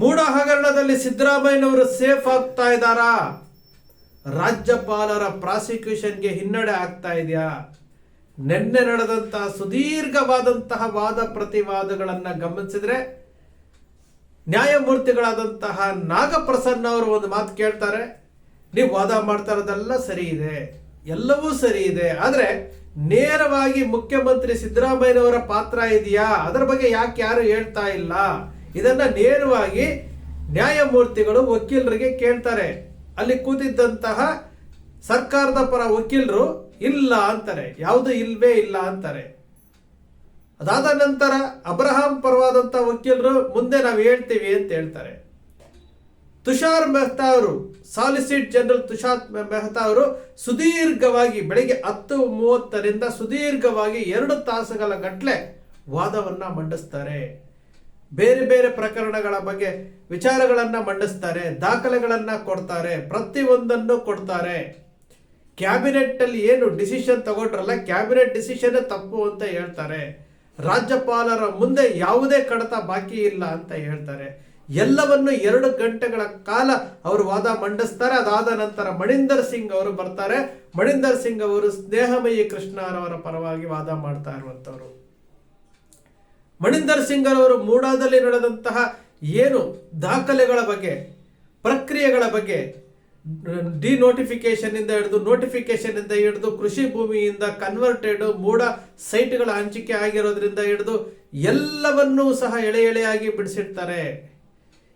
ಮೂಡ ಹಗರಣದಲ್ಲಿ ಸಿದ್ದರಾಮಯ್ಯನವರು ಸೇಫ್ ಆಗ್ತಾ ಇದ್ದಾರಾ? ರಾಜ್ಯಪಾಲರ ಪ್ರಾಸಿಕ್ಯೂಷನ್ಗೆ ಹಿನ್ನಡೆ ಆಗ್ತಾ ಇದೆಯಾ? ನಿನ್ನೆ ನಡೆದಂತಹ ಸುದೀರ್ಘವಾದಂತಹ ವಾದ ಪ್ರತಿವಾದಗಳನ್ನು ಗಮನಿಸಿದ್ರೆ ನ್ಯಾಯಮೂರ್ತಿಗಳಾದಂತಹ ನಾಗಪ್ರಸನ್ನ ಅವರು ಒಂದು ಮಾತು ಕೇಳ್ತಾರೆ, ನೀವು ವಾದ ಮಾಡ್ತಾ ಇರೋದೆಲ್ಲ ಸರಿ ಇದೆ, ಎಲ್ಲವೂ ಸರಿ ಇದೆ, ಆದರೆ ನೇರವಾಗಿ ಮುಖ್ಯಮಂತ್ರಿ ಸಿದ್ದರಾಮಯ್ಯನವರ ಪಾತ್ರ ಇದೆಯಾ? ಅದರ ಬಗ್ಗೆ ಯಾಕೆ ಯಾರು ಹೇಳ್ತಾ ಇಲ್ಲ? ಇದನ್ನ ನೇರವಾಗಿ ನ್ಯಾಯಮೂರ್ತಿಗಳು ವಕೀಲರಿಗೆ ಕೇಳ್ತಾರೆ. ಅಲ್ಲಿ ಕೂತಿದ್ದಂತಹ ಸರ್ಕಾರದ ಪರ ವಕೀಲರು ಇಲ್ಲ ಅಂತಾರೆ. ಯಾವುದು ಇಲ್ವೇ ಇಲ್ಲ ಅಂತಾರೆ. ಅದಾದ ನಂತರ ಅಬ್ರಹಾಂ ಪರವಾದಂತ ವಕೀಲರು ಮುಂದೆ ನಾವು ಹೇಳ್ತೀವಿ ಅಂತ ಹೇಳ್ತಾರೆ. ತುಷಾರ್ ಮೆಹ್ತಾ ಅವರು, ಸಾಲಿಸಿಟ್ ಜನರಲ್ ತುಷಾರ್ ಮೆಹ್ತಾ ಅವರು ಸುದೀರ್ಘವಾಗಿ ಬೆಳಿಗ್ಗೆ ಹತ್ತು ಮೂವತ್ತರಿಂದ ಸುದೀರ್ಘವಾಗಿ ಎರಡು ತಾಸುಗಳ ಗಟ್ಟಲೆ ವಾದವನ್ನ ಮಂಡಿಸ್ತಾರೆ. ಬೇರೆ ಬೇರೆ ಪ್ರಕರಣಗಳ ಬಗ್ಗೆ ವಿಚಾರಗಳನ್ನು ಮಂಡಿಸ್ತಾರೆ, ದಾಖಲೆಗಳನ್ನು ಕೊಡ್ತಾರೆ, ಪ್ರತಿಯೊಂದನ್ನು ಕೊಡ್ತಾರೆ. ಕ್ಯಾಬಿನೆಟ್ ಅಲ್ಲಿ ಏನು ಡಿಸಿಷನ್ ತಗೊಂಡ್ರಲ್ಲ, ಕ್ಯಾಬಿನೆಟ್ ಡಿಸಿಷನ್ ತಪ್ಪು ಅಂತ ಹೇಳ್ತಾರೆ. ರಾಜ್ಯಪಾಲರ ಮುಂದೆ ಯಾವುದೇ ಕಡತ ಬಾಕಿ ಇಲ್ಲ ಅಂತ ಹೇಳ್ತಾರೆ. ಎಲ್ಲವನ್ನು ಎರಡು ಗಂಟೆಗಳ ಕಾಲ ಅವರು ವಾದ ಮಂಡಿಸ್ತಾರೆ. ಅದಾದ ನಂತರ ಮಣಿಂದರ್ ಸಿಂಗ್ ಅವರು ಬರ್ತಾರೆ. ಮಣಿಂದರ್ ಸಿಂಗ್ ಅವರು ಸ್ನೇಹಮಯಿ ಕೃಷ್ಣರವರ ಪರವಾಗಿ ವಾದ ಮಾಡ್ತಾ ಇರುವಂತವರು ಮಣಿಂದರ್ ಸಿಂಗ್ ಅವರು ಮೂಡಾದಲ್ಲಿ ನಡೆದಂತಹ ಏನು ದಾಖಲೆಗಳ ಬಗ್ಗೆ, ಪ್ರಕ್ರಿಯೆಗಳ ಬಗ್ಗೆ ಡಿನೋಟಿಫಿಕೇಶನ್ ಇಂದ ಹಿಡಿದು ನೋಟಿಫಿಕೇಶನ್ ಇಂದ ಹಿಡಿದು ಕೃಷಿ ಭೂಮಿಯಿಂದ ಕನ್ವರ್ಟೆಡ್ ಮೂಡ ಸೈಟ್ಗಳ ಹಂಚಿಕೆ ಆಗಿರೋದ್ರಿಂದ ಹಿಡಿದು ಎಲ್ಲವನ್ನೂ ಸಹ ಎಳೆ ಎಳೆಯಾಗಿ ಬಿಡಿಸಿಡ್ತಾರೆ.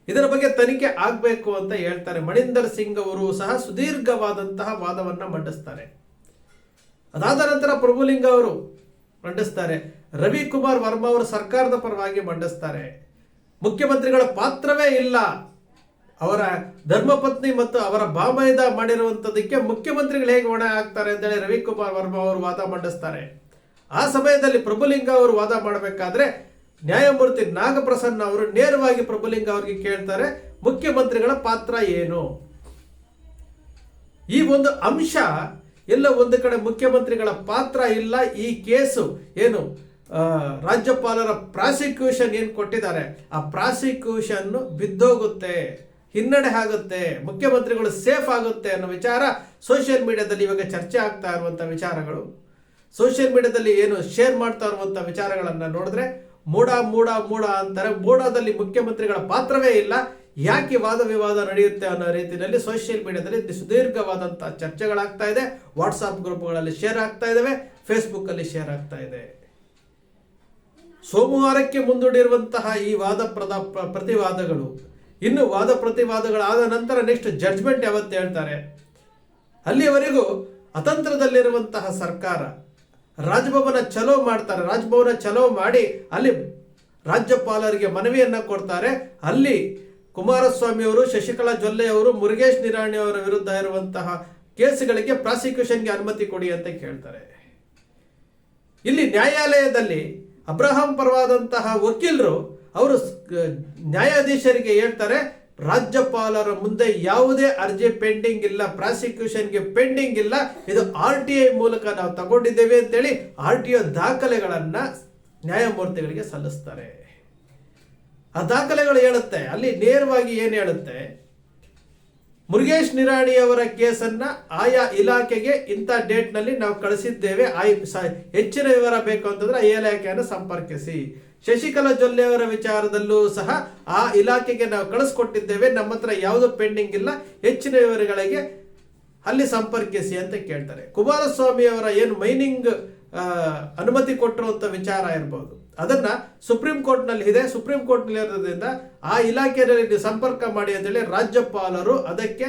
ಇದರ ಬಗ್ಗೆ ತನಿಖೆ ಆಗಬೇಕು ಅಂತ ಹೇಳ್ತಾರೆ. ಮಣಿಂದರ್ ಸಿಂಗ್ ಅವರು ಸಹ ಸುದೀರ್ಘವಾದಂತಹ ವಾದವನ್ನು ಮಂಡಿಸ್ತಾರೆ. ಅದಾದ ನಂತರ ಪ್ರಭುಲಿಂಗ ಅವರು ಮಂಡಿಸ್ತಾರೆ. ರವಿಕುಮಾರ್ ವರ್ಮಾ ಅವರು ಸರ್ಕಾರದ ಪರವಾಗಿ ಮಂಡಿಸ್ತಾರೆ. ಮುಖ್ಯಮಂತ್ರಿಗಳ ಪಾತ್ರವೇ ಇಲ್ಲ. ಅವರ ಧರ್ಮಪತ್ನಿ ಮತ್ತು ಅವರ ಬಾಮಯದ ಮಾಡಿರುವಂಥದ್ದಕ್ಕೆ ಮುಖ್ಯಮಂತ್ರಿಗಳು ಹೇಗೆ ಹೊಣೆ ಆಗ್ತಾರೆ ಅಂತೇಳಿ ರವಿಕುಮಾರ್ ವರ್ಮಾ ಅವರು ವಾದ ಮಂಡಿಸ್ತಾರೆ. ಆ ಸಮಯದಲ್ಲಿ ಪ್ರಭುಲಿಂಗ ಅವರು ವಾದ ಮಾಡಬೇಕಾದ್ರೆ ನ್ಯಾಯಮೂರ್ತಿ ನಾಗಪ್ರಸನ್ನ ಅವರು ನೇರವಾಗಿ ಪ್ರಭುಲಿಂಗ ಅವರಿಗೆ ಕೇಳ್ತಾರೆ, ಮುಖ್ಯಮಂತ್ರಿಗಳ ಪಾತ್ರ ಏನು? ಈ ಒಂದು ಅಂಶ ಎಲ್ಲ ಒಂದು ಕಡೆ ಮುಖ್ಯಮಂತ್ರಿಗಳ ಪಾತ್ರ ಇಲ್ಲ, ಈ ಕೇಸು ಏನು? ರಾಜ್ಯಪಾಲರ ಪ್ರಾಸಿಕ್ಯೂಷನ್ ಏನು ಕೊಟ್ಟಿದ್ದಾರೆ? ಆ ಪ್ರಾಸಿಕ್ಯೂಷನ್ ಬಿದ್ದೋಗುತ್ತೆ, ಹಿನ್ನಡೆ ಆಗುತ್ತೆ, ಮುಖ್ಯಮಂತ್ರಿಗಳು ಸೇಫ್ ಆಗುತ್ತೆ ಅನ್ನೋ ವಿಚಾರ ಸೋಷಿಯಲ್ ಮೀಡಿಯಾದಲ್ಲಿ ಇವಾಗ ಚರ್ಚೆ ಆಗ್ತಾ ಇರುವಂಥ ವಿಚಾರಗಳು. ಸೋಷಿಯಲ್ ಮೀಡಿಯಾದಲ್ಲಿ ಏನು ಶೇರ್ ಮಾಡ್ತಾ ಇರುವಂಥ ವಿಚಾರಗಳನ್ನು ನೋಡಿದ್ರೆ ಮೂಡ ಮೂಡ ಮೂಡ ಅಂತಾರೆ. ಮೂಡದಲ್ಲಿ ಮುಖ್ಯಮಂತ್ರಿಗಳ ಪಾತ್ರವೇ ಇಲ್ಲ. ಯಾಕೆ ವಾದ ವಿವಾದ ನಡೆಯುತ್ತೆ ಅನ್ನೋ ರೀತಿಯಲ್ಲಿ ಸೋಷಿಯಲ್ ಮೀಡಿಯಾದಲ್ಲಿ ಸುದೀರ್ಘವಾದಂಥ ಚರ್ಚೆಗಳಾಗ್ತಾ ಇದೆ. ವಾಟ್ಸಾಪ್ ಗ್ರೂಪ್ಗಳಲ್ಲಿ ಶೇರ್ ಆಗ್ತಾ ಇದ್ದಾವೆ ಫೇಸ್ಬುಕ್ಕಲ್ಲಿ ಶೇರ್ ಆಗ್ತಾ ಇದೆ. ಸೋಮವಾರಕ್ಕೆ ಮುಂದೂಡಿರುವಂತಹ ಈ ವಾದ ಪ್ರತಿವಾದಗಳು. ಇನ್ನು ವಾದ ಪ್ರತಿವಾದಗಳಾದ ನಂತರ ನೆಕ್ಸ್ಟ್ ಜಡ್ಜ್ಮೆಂಟ್ ಯಾವತ್ತು ಹೇಳ್ತಾರೆ? ಅಲ್ಲಿಯವರೆಗೂ ಅತಂತ್ರದಲ್ಲಿರುವಂತಹ ಸರ್ಕಾರ ರಾಜಭವನ ಚಲೋ ಮಾಡ್ತಾರೆ. ರಾಜಭವನ ಚಲೋ ಮಾಡಿ ಅಲ್ಲಿ ರಾಜ್ಯಪಾಲರಿಗೆ ಮನವಿಯನ್ನ ಕೊಡ್ತಾರೆ. ಅಲ್ಲಿ ಕುಮಾರಸ್ವಾಮಿ ಅವರು, ಶಶಿಕಲಾ ಜೊಲ್ಲೆ ಅವರು, ಮುರುಗೇಶ್ ನಿರಾಣಿ ಅವರ ವಿರುದ್ಧ ಇರುವಂತಹ ಕೇಸುಗಳಿಗೆ ಪ್ರಾಸಿಕ್ಯೂಷನ್ಗೆ ಅನುಮತಿ ಕೊಡಿ ಅಂತ ಕೇಳ್ತಾರೆ. ಇಲ್ಲಿ ನ್ಯಾಯಾಲಯದಲ್ಲಿ ಅಬ್ರಹಾಂ ಪರವಾದಂತಹ ವಕೀಲರು ಅವರು ನ್ಯಾಯಾಧೀಶರಿಗೆ ಹೇಳ್ತಾರೆ, ರಾಜ್ಯಪಾಲರ ಮುಂದೆ ಯಾವುದೇ ಅರ್ಜಿ ಪೆಂಡಿಂಗ್ ಇಲ್ಲ, ಪ್ರಾಸಿಕ್ಯೂಷನ್ಗೆ ಪೆಂಡಿಂಗ್ ಇಲ್ಲ, ಇದು ಆರ್ ಟಿ ಐ ಮೂಲಕ ನಾವು ತಗೊಂಡಿದ್ದೇವೆ ಅಂತೇಳಿ ಆರ್ ಟಿ ಓ ದಾಖಲೆಗಳನ್ನು ನ್ಯಾಯಮೂರ್ತಿಗಳಿಗೆ ಸಲ್ಲಿಸ್ತಾರೆ. ಆ ದಾಖಲೆಗಳು ಹೇಳುತ್ತೆ, ಅಲ್ಲಿ ನೇರವಾಗಿ ಏನು ಹೇಳುತ್ತೆ ಮುರುಗೇಶ್ ನಿರಾಣಿ ಅವರ ಕೇಸನ್ನ ಆಯಾ ಇಲಾಖೆಗೆ ಇಂಥ ಡೇಟ್ನಲ್ಲಿ ನಾವು ಕಳಿಸಿದ್ದೇವೆ. ಆಯ್ ಹೆಚ್ಚಿನ ವಿವರ ಬೇಕು ಅಂತಂದ್ರೆ ಆ ಇಲಾಖೆಯನ್ನು ಸಂಪರ್ಕಿಸಿ. ಶಶಿಕಲಾ ಜೊಲ್ಲೆ ಅವರ ವಿಚಾರದಲ್ಲೂ ಸಹ ಆ ಇಲಾಖೆಗೆ ನಾವು ಕಳಿಸ್ಕೊಟ್ಟಿದ್ದೇವೆ. ನಮ್ಮ ಹತ್ರ ಯಾವುದು ಪೆಂಡಿಂಗ್ ಇಲ್ಲ. ಹೆಚ್ಚಿನ ವಿವರಗಳಿಗೆ ಅಲ್ಲಿ ಸಂಪರ್ಕಿಸಿ ಅಂತ ಕೇಳ್ತಾರೆ. ಕುಮಾರಸ್ವಾಮಿ ಅವರ ಏನು ಮೈನಿಂಗ್ ಅನುಮತಿ ಕೊಟ್ಟಿರುವಂಥ ವಿಚಾರ ಇರ್ಬೋದು. ಅದನ್ನ ಸುಪ್ರೀಂ ಕೋರ್ಟ್ನಲ್ಲಿ ಇದೆ. ಸುಪ್ರೀಂ ಕೋರ್ಟ್ನಲ್ಲಿ ಇರೋದ್ರಿಂದ ಆ ಇಲಾಖೆಯಲ್ಲಿ ನೀವು ಸಂಪರ್ಕ ಮಾಡಿ ಅಂತೇಳಿ ರಾಜ್ಯಪಾಲರು ಅದಕ್ಕೆ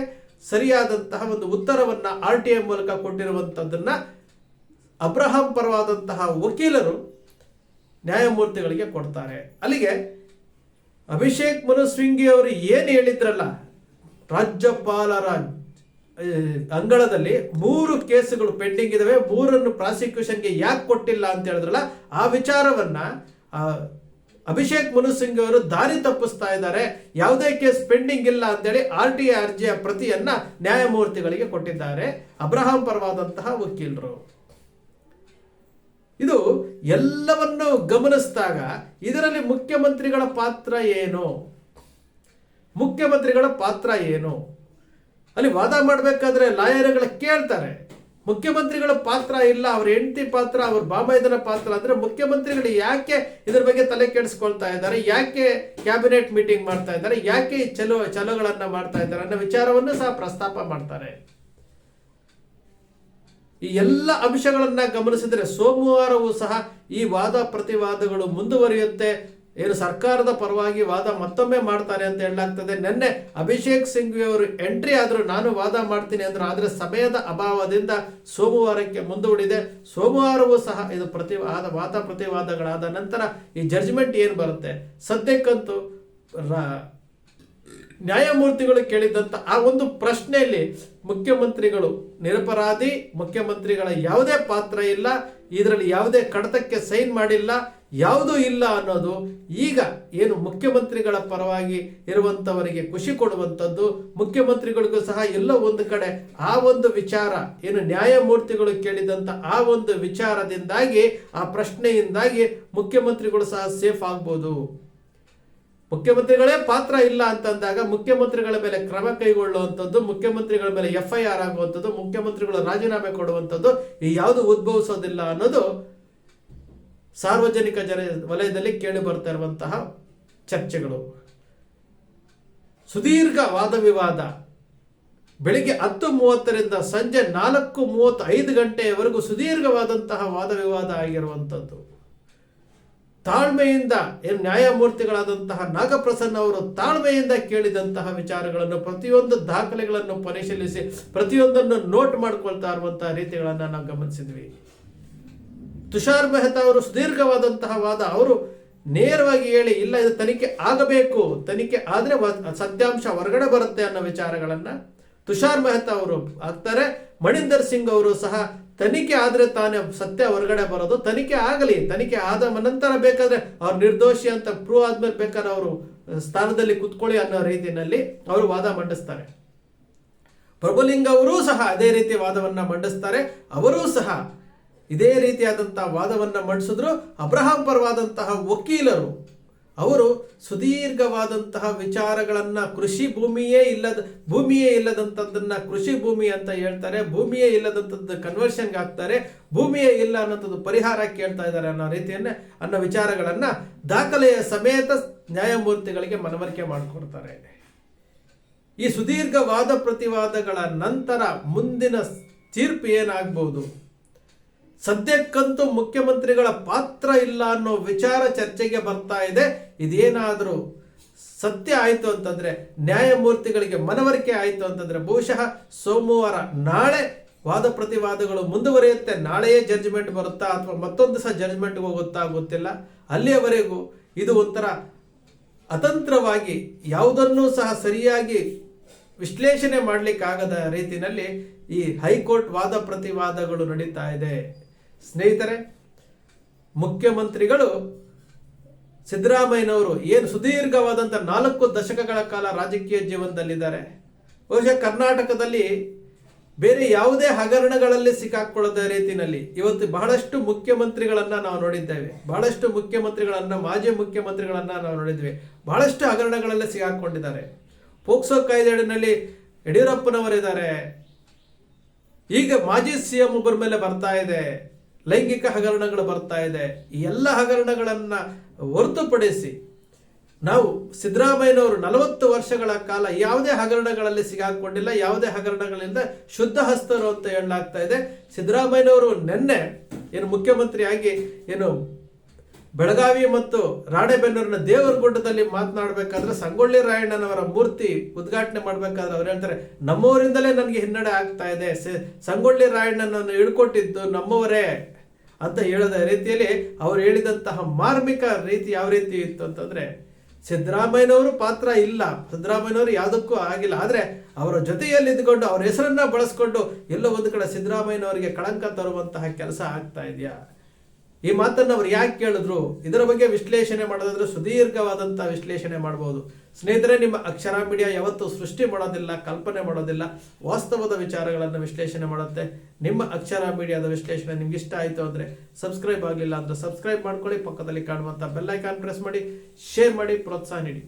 ಸರಿಯಾದಂತಹ ಒಂದು ಉತ್ತರವನ್ನು ಆರ್ ಟಿ ಐ ಮೂಲಕ ಕೊಟ್ಟಿರುವಂತದ್ದನ್ನ ಅಬ್ರಹಾಂ ಪರವಾದಂತಹ ವಕೀಲರು ನ್ಯಾಯಮೂರ್ತಿಗಳಿಗೆ ಕೊಡ್ತಾರೆ. ಅಲ್ಲಿಗೆ ಅಭಿಷೇಕ್ ಮನು ಅವರು ಏನು ಹೇಳಿದ್ರಲ್ಲ? ರಾಜ್ಯಪಾಲರ ಅಂಗಳದಲ್ಲಿ ಮೂರು ಕೇಸುಗಳು ಪೆಂಡಿಂಗ್ ಇದಾವೆ. ಮೂರನ್ನು ಪ್ರಾಸಿಕ್ಯೂಷನ್ಗೆ ಯಾಕೆ ಕೊಟ್ಟಿಲ್ಲ ಅಂತ ಹೇಳಿದ್ರಲ್ಲ, ಆ ವಿಚಾರವನ್ನ ಅಭಿಷೇಕ್ ಮನು ಸಿಂಗ್ ಅವರು ದಾರಿ ತಪ್ಪಿಸ್ತಾ ಇದ್ದಾರೆ. ಯಾವುದೇ ಕೇಸ್ ಪೆಂಡಿಂಗ್ ಇಲ್ಲ ಅಂತೇಳಿ ಆರ್ ಟಿ ಅರ್ಜಿಯ ಪ್ರತಿಯನ್ನ ನ್ಯಾಯಮೂರ್ತಿಗಳಿಗೆ ಕೊಟ್ಟಿದ್ದಾರೆ. ಅಬ್ರಹಾಂ ಪರವಾದಂತಹ ವಕೀಲರು. ಇದು ಎಲ್ಲವನ್ನು ಗಮನಿಸಿದಾಗ ಇದರಲ್ಲಿ ಮುಖ್ಯಮಂತ್ರಿಗಳ ಪಾತ್ರ ಏನು? ಮುಖ್ಯಮಂತ್ರಿಗಳ ಪಾತ್ರ ಏನು? ಅಲ್ಲಿ ವಾದ ಮಾಡಬೇಕಾದ್ರೆ ಲಾಯರ್ಗಳು ಕೇಳ್ತಾರೆ. ಮುಖ್ಯಮಂತ್ರಿಗಳ ಪಾತ್ರ ಇಲ್ಲ, ಅವ್ರ ಹೆಂಡತಿ ಪಾತ್ರ, ಅವ್ರ ಬಾಬಾಯ್ದನ ಪಾತ್ರ ಅಂದ್ರೆ ಮುಖ್ಯಮಂತ್ರಿಗಳು ಯಾಕೆ ಇದ್ರ ಬಗ್ಗೆ ತಲೆ ಕೆಡಿಸ್ಕೊಳ್ತಾ ಇದ್ದಾರೆ, ಯಾಕೆ ಕ್ಯಾಬಿನೆಟ್ ಮೀಟಿಂಗ್ ಮಾಡ್ತಾ ಇದ್ದಾರೆ, ಯಾಕೆ ಈ ಚಲೋ ಚಲೋಗಳನ್ನ ಮಾಡ್ತಾ ಇದ್ದಾರೆ ಅನ್ನೋ ವಿಚಾರವನ್ನು ಸಹ ಪ್ರಸ್ತಾಪ ಮಾಡ್ತಾರೆ. ಈ ಎಲ್ಲ ಅಂಶಗಳನ್ನ ಗಮನಿಸಿದರೆ ಸೋಮವಾರವೂ ಸಹ ಈ ವಾದ ಪ್ರತಿವಾದಗಳು ಮುಂದುವರಿಯುತ್ತೆ. ಏನು ಸರ್ಕಾರದ ಪರವಾಗಿ ವಾದ ಮತ್ತೊಮ್ಮೆ ಮಾಡ್ತಾರೆ ಅಂತ ಹೇಳಲಾಗ್ತದೆ. ನಿನ್ನೆ ಅಭಿಷೇಕ್ ಸಿಂಘ್ವಿ ಅವರು ಎಂಟ್ರಿ ಆದರೂ ನಾನು ವಾದ ಮಾಡ್ತೀನಿ ಅಂದ್ರೆ, ಆದರೆ ಸಮಯದ ಅಭಾವದಿಂದ ಸೋಮವಾರಕ್ಕೆ ಮುಂದೂಡಿದೆ. ಸೋಮವಾರವೂ ಸಹ ಇದು ಪ್ರತಿ ವಾದ ವಾದ ಪ್ರತಿವಾದಗಳಾದ ನಂತರ ಈ ಜಡ್ಜ್ಮೆಂಟ್ ಏನು ಬರುತ್ತೆ? ಸದ್ಯಕ್ಕಂತೂ ನ್ಯಾಯಮೂರ್ತಿಗಳು ಕೇಳಿದಂತ ಆ ಒಂದು ಪ್ರಶ್ನೆಯಲ್ಲಿ ಮುಖ್ಯಮಂತ್ರಿಗಳು ನಿರಪರಾಧಿ, ಮುಖ್ಯಮಂತ್ರಿಗಳ ಯಾವುದೇ ಪಾತ್ರ ಇಲ್ಲ, ಇದರಲ್ಲಿ ಯಾವುದೇ ಕಡತಕ್ಕೆ ಸೈನ್ ಮಾಡಿಲ್ಲ ಯಾವುದೂ ಇಲ್ಲ ಅನ್ನೋದು ಈಗ ಏನು ಮುಖ್ಯಮಂತ್ರಿಗಳ ಪರವಾಗಿ ಇರುವಂತವರಿಗೆ ಖುಷಿ ಕೊಡುವಂಥದ್ದು, ಮುಖ್ಯಮಂತ್ರಿಗಳಿಗೂ ಸಹ ಎಲ್ಲೋ ಒಂದು ಕಡೆ ಆ ಒಂದು ವಿಚಾರ, ಏನು ನ್ಯಾಯಮೂರ್ತಿಗಳು ಕೇಳಿದಂತ ಆ ಒಂದು ವಿಚಾರದಿಂದಾಗಿ, ಆ ಪ್ರಶ್ನೆಯಿಂದಾಗಿ ಮುಖ್ಯಮಂತ್ರಿಗಳು ಸಹ ಸೇಫ್ ಆಗ್ಬೋದು. ಮುಖ್ಯಮಂತ್ರಿಗಳೇ ಪಾತ್ರ ಇಲ್ಲ ಅಂತಂದಾಗ ಮುಖ್ಯಮಂತ್ರಿಗಳ ಮೇಲೆ ಕ್ರಮ ಕೈಗೊಳ್ಳುವಂಥದ್ದು, ಮುಖ್ಯಮಂತ್ರಿಗಳ ಮೇಲೆ ಎಫ್ ಐ ಆರ್ ಆಗುವಂಥದ್ದು, ಮುಖ್ಯಮಂತ್ರಿಗಳು ರಾಜೀನಾಮೆ ಕೊಡುವಂಥದ್ದು, ಈ ಯಾವುದು ಉದ್ಭವಿಸೋದಿಲ್ಲ ಅನ್ನೋದು ಸಾರ್ವಜನಿಕ ಜನ ವಲಯದಲ್ಲಿ ಕೇಳಿ ಬರ್ತಾ ಇರುವಂತಹ ಚರ್ಚೆಗಳು. ಸುದೀರ್ಘ ವಾದ ವಿವಾದ. ಬೆಳಿಗ್ಗೆ ಹತ್ತು ಮೂವತ್ತರಿಂದ ಸಂಜೆ ನಾಲ್ಕು ಮೂವತ್ತೈದು ಗಂಟೆಯವರೆಗೂ ಸುದೀರ್ಘವಾದಂತಹ ವಾದ ವಿವಾದ ಆಗಿರುವಂಥದ್ದು. ತಾಳ್ಮೆಯಿಂದ ಏನು ನ್ಯಾಯಮೂರ್ತಿಗಳಾದಂತಹ ನಾಗಪ್ರಸನ್ನ ಅವರು ತಾಳ್ಮೆಯಿಂದ ಕೇಳಿದಂತಹ ವಿಚಾರಗಳನ್ನು ಪ್ರತಿಯೊಂದು ದಾಖಲೆಗಳನ್ನು ಪರಿಶೀಲಿಸಿ ಪ್ರತಿಯೊಂದನ್ನು ನೋಟ್ ಮಾಡ್ಕೊಳ್ತಾ ಇರುವಂತಹ ರೀತಿಗಳನ್ನು ನಾವು ಗಮನಿಸಿದ್ವಿ. ತುಷಾರ್ ಮೆಹ್ತಾ ಅವರು ಸುದೀರ್ಘವಾದಂತಹ ವಾದ ಅವರು ನೇರವಾಗಿ ಹೇಳಿ, ಇಲ್ಲ, ಇದು ತನಿಖೆ ಆಗಬೇಕು, ತನಿಖೆ ಆದರೆ ಸತ್ಯಾಂಶ ಹೊರಗಡೆ ಬರುತ್ತೆ ಅನ್ನೋ ವಿಚಾರಗಳನ್ನ ತುಷಾರ್ ಮೆಹ್ತಾ ಅವರು ಆಗ್ತಾರೆ. ಮಣಿಂದರ್ ಸಿಂಗ್ ಅವರು ಸಹ ತನಿಖೆ ಆದ್ರೆ ತಾನೇ ಸತ್ಯ ಹೊರಗಡೆ ಬರೋದು. ತನಿಖೆ ಆಗಲಿ, ತನಿಖೆ ಆದ ನಂತರ ಬೇಕಾದ್ರೆ ಅವ್ರು ನಿರ್ದೋಷಿ ಅಂತ ಪ್ರೂವ್ ಆದ್ಮೇಲೆ ಬೇಕಾದ್ರೆ ಅವರು ಸ್ಥಾನದಲ್ಲಿ ಕುತ್ಕೊಳ್ಳಿ ಅನ್ನೋ ರೀತಿಯಲ್ಲಿ ಅವರು ವಾದ ಮಂಡಿಸ್ತಾರೆ. ಪ್ರಭುಲಿಂಗ ಅವರೂ ಸಹ ಅದೇ ರೀತಿ ವಾದವನ್ನು ಮಂಡಿಸ್ತಾರೆ. ಅವರೂ ಸಹ ಇದೇ ರೀತಿಯಾದಂಥ ವಾದವನ್ನು ಮಂಡಿಸಿದ್ರು ಅಬ್ರಹಾಂ ಪರವಾದಂತಹ ವಕೀಲರು. ಅವರು ಸುದೀರ್ಘವಾದಂತಹ ವಿಚಾರಗಳನ್ನು ಕೃಷಿ ಭೂಮಿಯೇ ಇಲ್ಲದ, ಭೂಮಿಯೇ ಇಲ್ಲದಂಥದ್ದನ್ನು ಕೃಷಿ ಭೂಮಿ ಅಂತ ಹೇಳ್ತಾರೆ, ಭೂಮಿಯೇ ಇಲ್ಲದಂಥದ್ದು ಕನ್ವರ್ಷನ್ಗೆ ಆಗ್ತಾರೆ, ಭೂಮಿಯೇ ಇಲ್ಲ ಅನ್ನೋಂಥದ್ದು ಪರಿಹಾರ ಕೇಳ್ತಾ ಇದ್ದಾರೆ ಅನ್ನೋ ರೀತಿಯನ್ನ, ಅನ್ನೋ ವಿಚಾರಗಳನ್ನು ದಾಖಲೆಯ ಸಮೇತ ನ್ಯಾಯಮೂರ್ತಿಗಳಿಗೆ ಮನವರಿಕೆ ಮಾಡಿಕೊಡ್ತಾರೆ. ಈ ಸುದೀರ್ಘವಾದ ಪ್ರತಿವಾದಗಳ ನಂತರ ಮುಂದಿನ ತೀರ್ಪು ಏನಾಗಬಹುದು ಸದ್ಯಕ್ಕಂತೂ ಮುಖ್ಯಮಂತ್ರಿಗಳ ಪಾತ್ರ ಇಲ್ಲ ಅನ್ನೋ ವಿಚಾರ ಚರ್ಚೆಗೆ ಬರ್ತಾ ಇದೆ. ಇದೇನಾದರೂ ಸತ್ಯ ಆಯಿತು ಅಂತಂದರೆ, ನ್ಯಾಯಮೂರ್ತಿಗಳಿಗೆ ಮನವರಿಕೆ ಆಯಿತು ಅಂತಂದರೆ ಬಹುಶಃ ಸೋಮವಾರ ನಾಳೆ ವಾದ ಪ್ರತಿವಾದಗಳು ಮುಂದುವರಿಯುತ್ತೆ. ನಾಳೆಯೇ ಜಡ್ಜ್ಮೆಂಟ್ ಬರುತ್ತಾ ಅಥವಾ ಮತ್ತೊಂದು ಸಹ ಜಡ್ಜ್ಮೆಂಟ್ಗೆ ಹೋಗುತ್ತಾ ಗೊತ್ತಿಲ್ಲ. ಅಲ್ಲಿಯವರೆಗೂ ಇದು ಒಂಥರ ಅತಂತ್ರವಾಗಿ ಯಾವುದನ್ನೂ ಸಹ ಸರಿಯಾಗಿ ವಿಶ್ಲೇಷಣೆ ಮಾಡಲಿಕ್ಕಾಗದ ರೀತಿಯಲ್ಲಿ ಈ ಹೈಕೋರ್ಟ್ ವಾದ ಪ್ರತಿವಾದಗಳು ನಡೀತಾ ಇದೆ. ಸ್ನೇಹಿತರೆ, ಮುಖ್ಯಮಂತ್ರಿಗಳು ಸಿದ್ದರಾಮಯ್ಯನವರು ಏನು ಸುದೀರ್ಘವಾದಂಥ ನಾಲ್ಕು ದಶಕಗಳ ಕಾಲ ರಾಜಕೀಯ ಜೀವನದಲ್ಲಿದ್ದಾರೆ. ಬಹುಶಃ ಕರ್ನಾಟಕದಲ್ಲಿ ಬೇರೆ ಯಾವುದೇ ಹಗರಣಗಳಲ್ಲಿ ಸಿಕ್ಕಾಕೊಳ್ಳದ ರೀತಿಯಲ್ಲಿ ಇವತ್ತು ಬಹಳಷ್ಟು ಮುಖ್ಯಮಂತ್ರಿಗಳನ್ನು ನಾವು ನೋಡಿದ್ದೇವೆ. ಬಹಳಷ್ಟು ಮುಖ್ಯಮಂತ್ರಿಗಳನ್ನು, ಮಾಜಿ ಮುಖ್ಯಮಂತ್ರಿಗಳನ್ನು ನಾವು ನೋಡಿದ್ವಿ ಬಹಳಷ್ಟು ಹಗರಣಗಳಲ್ಲಿ ಸಿಗಾಕೊಂಡಿದ್ದಾರೆ ಪೋಕ್ಸೋ ಕಾಯ್ದೆಯಡಿನಲ್ಲಿ ಯಡಿಯೂರಪ್ಪನವರಿದ್ದಾರೆ. ಈಗ ಮಾಜಿ ಸಿ ಎಂ ಒಬ್ಬರ ಮೇಲೆ ಬರ್ತಾ ಇದೆ. ಲೈಂಗಿಕ ಹಗರಣಗಳು ಬರ್ತಾ ಇದೆ. ಈ ಎಲ್ಲ ಹಗರಣಗಳನ್ನ ಹೊರತುಪಡಿಸಿ ನಾವು ಸಿದ್ದರಾಮಯ್ಯನವರು ನಲವತ್ತು ವರ್ಷಗಳ ಕಾಲ ಯಾವುದೇ ಹಗರಣಗಳಲ್ಲಿ ಸಿಗಾಕೊಂಡಿಲ್ಲ, ಯಾವುದೇ ಹಗರಣಗಳಿಂದ ಶುದ್ಧ ಹಸ್ತರು ಅಂತ ಹೇಳಲಾಗ್ತಾ ಇದೆ. ಸಿದ್ದರಾಮಯ್ಯನವರು ನಿನ್ನೆ ಏನು ಮುಖ್ಯಮಂತ್ರಿಯಾಗಿ ಏನು ಬೆಳಗಾವಿ ಮತ್ತು ರಾಣೆಬೆನ್ನೂರಿನ ದೇವರಗುಡ್ಡದಲ್ಲಿ ಮಾತನಾಡಬೇಕಾದ್ರೆ ಸಂಗೊಳ್ಳಿ ರಾಯಣ್ಣನವರ ಮೂರ್ತಿ ಉದ್ಘಾಟನೆ ಮಾಡಬೇಕಾದ್ರೆ ಅವ್ರು ಹೇಳ್ತಾರೆ ನಮ್ಮವರಿಂದಲೇ ನನಗೆ ಹಿನ್ನಡೆ ಆಗ್ತಾ ಇದೆ. ಸಂಗೊಳ್ಳಿ ರಾಯಣ್ಣನನ್ನು ಹಿಡ್ಕೊಟ್ಟಿದ್ದು ನಮ್ಮವರೇ ಅಂತ ಹೇಳದ ರೀತಿಯಲ್ಲಿ ಅವರು ಹೇಳಿದಂತಹ ಮಾರ್ಮಿಕ ರೀತಿ ಯಾವ ರೀತಿ ಇತ್ತು ಅಂತಂದ್ರೆ, ಸಿದ್ದರಾಮಯ್ಯನವರು ಪಾತ್ರ ಇಲ್ಲ. ಸಿದ್ದರಾಮಯ್ಯನವರು ಯಾವುದಕ್ಕೂ ಆಗಿಲ್ಲ. ಆದರೆ ಅವರ ಜೊತೆಯಲ್ಲಿ ಇದ್ಕೊಂಡು ಅವರ ಹೆಸರನ್ನ ಬಳಸ್ಕೊಂಡು ಎಲ್ಲೋ ಒಂದು ಕಡೆ ಸಿದ್ದರಾಮಯ್ಯನವರಿಗೆ ಕಳಂಕ ತರುವಂತಹ ಕೆಲಸ ಆಗ್ತಾ ಇದೆಯಾ? ಈ ಮಾತನ್ನು ಅವ್ರು ಯಾಕೆ ಕೇಳಿದ್ರು? ಇದರ ಬಗ್ಗೆ ವಿಶ್ಲೇಷಣೆ ಮಾಡೋದಾದ್ರೆ ಸುದೀರ್ಘವಾದಂಥ ವಿಶ್ಲೇಷಣೆ ಮಾಡಬಹುದು ಸ್ನೇಹಿತರೆ, ನಿಮ್ಮ ಅಕ್ಷರ ಮೀಡಿಯಾ ಯಾವತ್ತೂ ಸೃಷ್ಟಿ ಮಾಡೋದಿಲ್ಲ, ಕಲ್ಪನೆ ಮಾಡೋದಿಲ್ಲ, ವಾಸ್ತವದ ವಿಚಾರಗಳನ್ನು ವಿಶ್ಲೇಷಣೆ ಮಾಡುತ್ತೆ. ನಿಮ್ಮ ಅಕ್ಷರ ಮೀಡಿಯಾದ ವಿಶ್ಲೇಷಣೆ ನಿಮ್ಗೆ ಇಷ್ಟ ಆಯಿತು ಅಂದ್ರೆ ಸಬ್ಸ್ಕ್ರೈಬ್ ಆಗಲಿಲ್ಲ ಅಂದ್ರೆ ಸಬ್ಸ್ಕ್ರೈಬ್ ಮಾಡ್ಕೊಳ್ಳಿ. ಪಕ್ಕದಲ್ಲಿ ಕಾಣುವಂಥ ಬೆಲ್ಲೈಕಾನ್ ಪ್ರೆಸ್ ಮಾಡಿ, ಶೇರ್ ಮಾಡಿ, ಪ್ರೋತ್ಸಾಹ ನೀಡಿ.